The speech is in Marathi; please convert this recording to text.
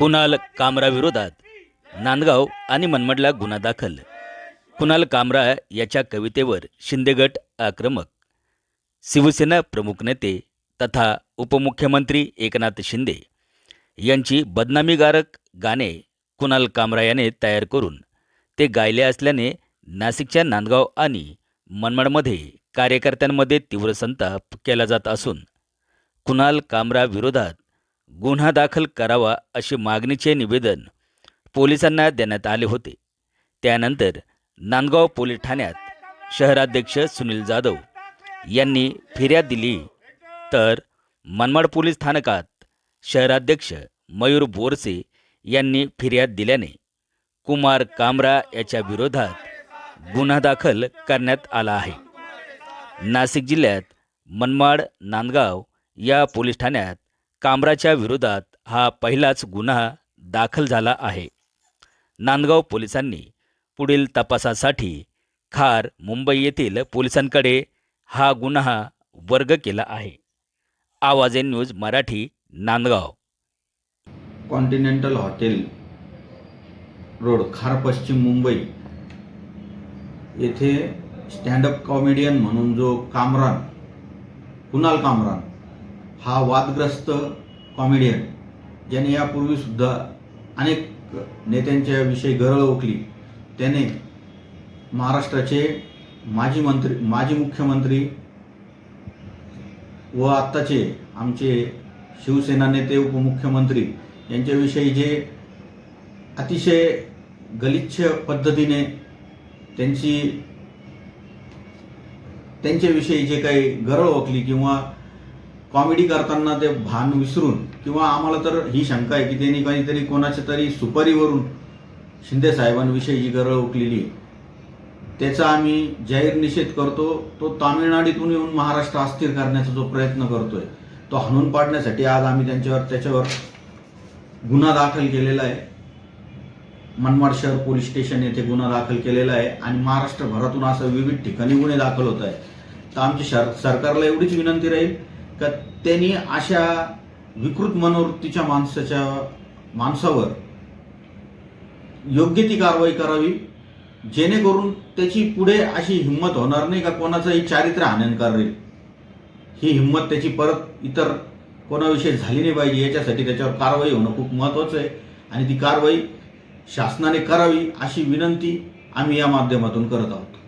कुणाल कामराविरोधात नांदगाव आणि मनमडला गुन्हा दाखल. कुणाल कामरा याच्या कवितेवर शिंदेगट आक्रमक. शिवसेना प्रमुख नेते तथा उपमुख्यमंत्री एकनाथ शिंदे यांची बदनामीगारक गाणे कुणाल कामरा याने तयार करून ते गायले असल्याने नाशिकच्या नांदगाव आणि मनमाडमध्ये कार्यकर्त्यांमध्ये तीव्र संताप केला जात असून कुणाल कामरा विरोधात गुन्हा दाखल करावा अशी मागणीचे निवेदन पोलिसांना देण्यात आले होते. त्यानंतर नांदगाव पोलीस ठाण्यात शहराध्यक्ष सुनील जाधव यांनी फिर्याद दिली. तर मनमाड पोलीस स्थानकात शहराध्यक्ष मयूर बोरसे यांनी फिर्याद दिल्याने कुमार कामरा याच्या विरोधात गुन्हा दाखल करण्यात आला आहे. नाशिक जिल्ह्यात मनमाड नांदगाव या पोलीस ठाण्यात कामराच्या विरोधात हा पहिलाच गुन्हा दाखल झाला आहे. नांदगाव पोलिसांनी पुढील तपासासाठी खार मुंबई येथील पोलिसांकडे हा गुन्हा वर्ग केला आहे. Awaaz news Marathi Nandgaon. Continental hotel road Khar पश्चिम मुंबई. येथे स्टँडअप कॉमेडियन म्हणून जो कामरान कुणाल कामरान हा वादग्रस्त कॉमेडियन ज्याने यापूर्वीसुद्धा अनेक नेत्यांच्या विषयी गरळ ओकली. त्याने महाराष्ट्राचे माजी मंत्री माजी मुख्यमंत्री व आत्ताचे आमचे शिवसेना नेते उपमुख्यमंत्री यांच्याविषयी जे अतिशय गलिच्छ पद्धतीने त्यांची त्यांच्याविषयी जे काही गरळ ओकली किंवा कॉमेडी करताना ते भान विसरून किंवा आम्हाला तर ही शंका आहे की त्यांनी काहीतरी कोणाच्या तरी सुपारीवरून शिंदे साहेबांविषयी जी गरळ उठलेली आहे त्याचा आम्ही जाहीर निषेध करतो. तो तामिळनाडूतून येऊन महाराष्ट्र अस्थिर करण्याचा जो प्रयत्न करतोय तो हाणून पाडण्यासाठी आज आम्ही त्यांच्यावर त्याच्यावर गुन्हा दाखल केलेला आहे. मनमाड शहर पोलीस स्टेशन येथे गुन्हा दाखल केलेला आहे आणि महाराष्ट्रभरातून असं विविध ठिकाणी गुन्हे दाखल होत आहे तर आमची शर सरकारला एवढीच विनंती राहील का त्यांनी अशा विकृत मनोवृत्तीच्या माणसाच्या माणसावर योग्य ती कारवाई करावी जेणेकरून त्याची पुढे अशी हिंमत होणार नाही का कोणाचंही चारित्र्य हानन करेल ही हिंमत त्याची परत इतर कोणाविषयी झाली नाही पाहिजे याच्यासाठी त्याच्यावर कारवाई होणं खूप महत्त्वाचं आहे आणि ती कारवाई शासनाने करावी अशी विनंती आम्ही या माध्यमातून करत आहोत.